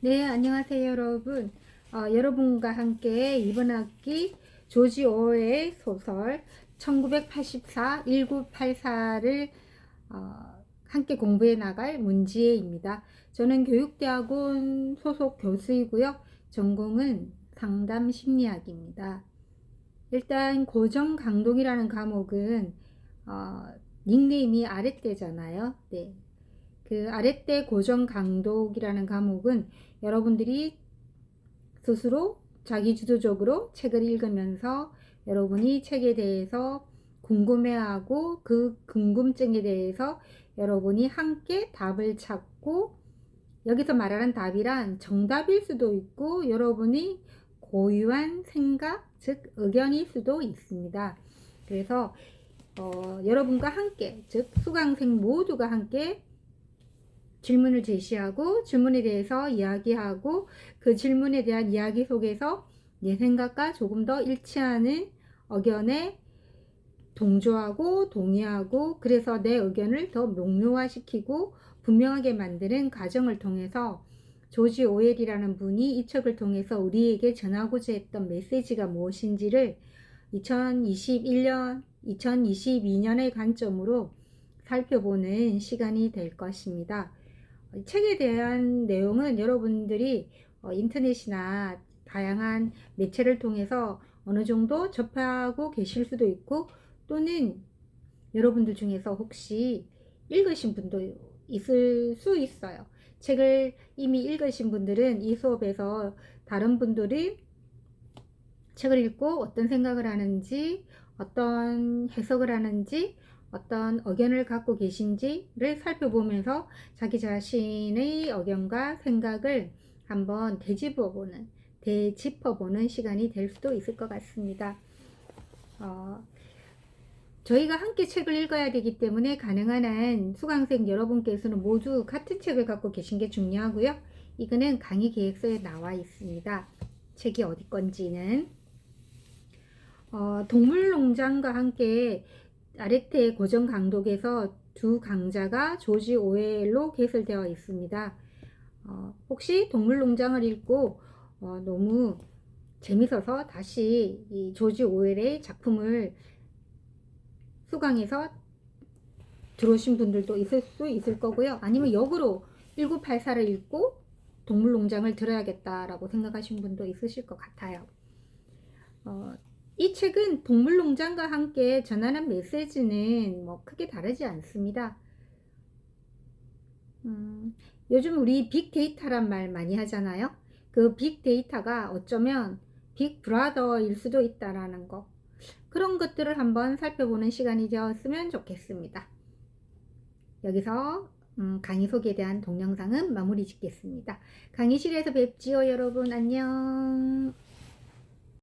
네, 안녕하세요, 여러분. 어, 여러분과 함께 이번 학기 조지 오웰의 소설 1984 1984를 어, 함께 공부해 나갈 문지혜입니다. 저는 교육대학원 소속 교수이고요. 전공은 상담 심리학입니다. 일단 고정 강동이라는 과목은 어, 닉네임이 아랫대잖아요. 네. 그 아랫대 고정 강독이라는 과목은 여러분들이 스스로 자기주도적으로 책을 읽으면서 여러분이 책에 대해서 궁금해하고 그 궁금증에 대해서 여러분이 함께 답을 찾고 여기서 말하는 답이란 정답일 수도 있고 여러분이 고유한 생각, 즉 의견일 수도 있습니다. 그래서 어, 여러분과 함께, 즉 수강생 모두가 함께 질문을 제시하고 질문에 대해서 이야기하고 그 질문에 대한 이야기 속에서 내 생각과 조금 더 일치하는 의견에 동조하고 동의하고 그래서 내 의견을 더 명료화시키고 분명하게 만드는 과정을 통해서 조지 오웰이라는 분이 이 책을 통해서 우리에게 전하고자 했던 메시지가 무엇인지를 2021년, 2022년의 관점으로 살펴보는 시간이 될 것입니다. 이 책에 대한 내용은 여러분들이 어, 인터넷이나 다양한 매체를 통해서 어느 정도 접하고 계실 수도 있고 또는 여러분들 중에서 혹시 읽으신 분도 있을 수 있어요. 책을 이미 읽으신 분들은 이 수업에서 다른 분들이 책을 읽고 어떤 생각을 하는지, 어떤 해석을 하는지, 어떤 의견을 갖고 계신지를 살펴보면서 자기 자신의 의견과 생각을 한번 되짚어보는, 되짚어보는 시간이 될 수도 있을 것 같습니다. 어, 저희가 함께 책을 읽어야 되기 때문에 가능한 한 수강생 여러분께서는 모두 같은 책을 갖고 계신 게 중요하고요. 이거는 강의 계획서에 나와 있습니다. 책이 어디 건지는. 어, 동물농장과 함께 아레테 고정 강독에서 두 강자가 조지 오웰로 개설되어 있습니다. 어, 혹시 동물농장을 읽고 어, 너무 재밌어서 다시 이 조지 오웰의 작품을 수강해서 들어오신 분들도 있을 수 있을 거고요. 아니면 역으로 1984를 읽고 동물농장을 들어야겠다라고 생각하신 분도 있으실 것 같아요. 어, 이 책은 동물농장과 함께 전하는 메시지는 뭐 크게 다르지 않습니다. 음, 요즘 우리 빅데이터란 말 많이 하잖아요. 그 빅데이터가 어쩌면 빅브라더일 수도 있다라는 거. 그런 것들을 한번 살펴보는 시간이 되었으면 좋겠습니다. 여기서 음, 강의 소개에 대한 동영상은 마무리 짓겠습니다. 강의실에서 뵙지요, 여러분. 안녕.